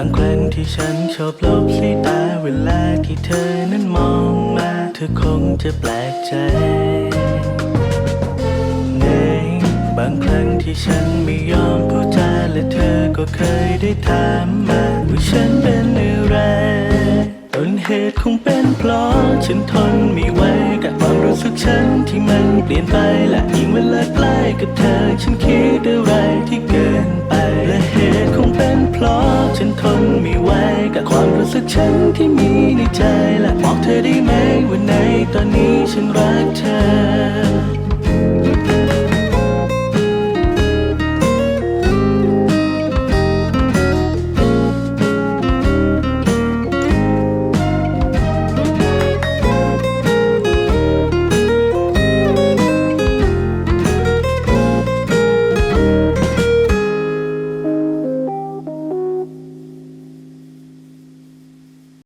างครั้งที่ฉันชอบลบสายตาเวลาที่เธอนั้นมองมา เธอคงจะแปลกใจในบางครั้งที่ฉันไม่ยอมพูดจาและเธอก็เคยได้ถามมาว่าฉันเป็นอะไรต้นเหตุคงเป็นเพราะฉันทนไม่ไหวกับความรู้สึกฉันที่มันเปลี่ยนไปและยิ่งเวลาใกล้กับเธอ ฉันทนไม่ไหวกับความรู้สึกฉันที่มีในใจและบอกเธอได้ไหม